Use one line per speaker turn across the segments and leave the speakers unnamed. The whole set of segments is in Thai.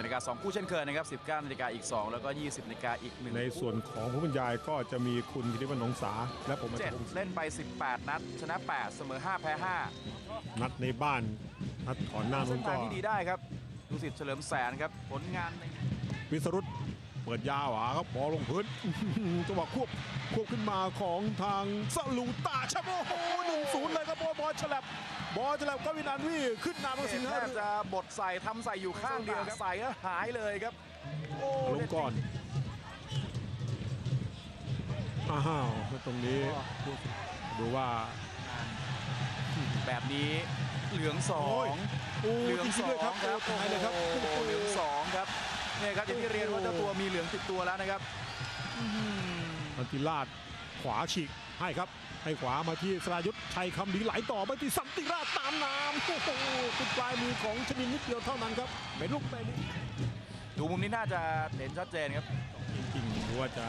นาฬิกา2คู่เช่นเคยนะครับ19นาฬิกาอีก 2 แล้วก็ 20นาฬิกาอีก1
ในส่วนของผู้บรรยายก็จะมีคุณกิติวัฒน์หนองสา และผมอาจารย์พงศ์
7เล่นไป 18 นัด ชนะ 8 เสมอ 5 แพ้ 5
นัดในบ้าน นัดก่อนหน้า
เส้
นู้
น
นก็
ทางที่ดีได้ครับดูสิทธิ์เฉลิมแสนครับผลงานใน
วิสรุต เปิดยาวหวาครับบอลลงพื้นจังหวะควบควบขึ้นมาของทางสลูตาชาโมโหหนึ่งศูนย์เลยครับบอลบอลฉลับบอลฉลับกวินันวี่ขึ้นนำมาสิง
แท
ห์
บจะบดใส่ทำใส่อยู่ข้างเดียวครับใส่แล้วหายเลยครับโอ้
ลงก่อนอ้าวตรงนี้ดูว่า
แบบนี้เหลืองสอ
โอ้ย
ง
โอ้
เหลือง
จ
ส
ริ
อง
ๆด้วยครับ
ครับ
โอ้ตายเลยครับ
โอ้โหเหลืองสองครับ เนี่ยครับอย่างที่เรียนว่าเจ้าตัวมีเหลืองติดตัวแล้วนะครับอื้อหือ
อันติราชขวาฉีกให้ครับ ให้ขวามาที่สรายุทธชัยคำดีไหลต่อไปที่สันติราชตามน้ำโอ้โหเป็นปลายมือของชนินนิดเดียวเท่านั้นครับเป็นลูกเตะนี่
ดูมุมนี้น่าจะเห็นชัดเจนครับ
จริงๆดูว่าจะ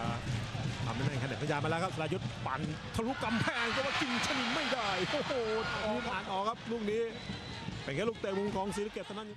ทำได้ไหมขนาดพยายามมาแล้วครับสรายุทธปั่นทะลุกำแพงก็ว่ากินชนินไม่ได้โอ้โหออกอ่านออกครับลูกนี้เป็นแค่ลูกเตะมุมของศรีสะเกษเท่านั้น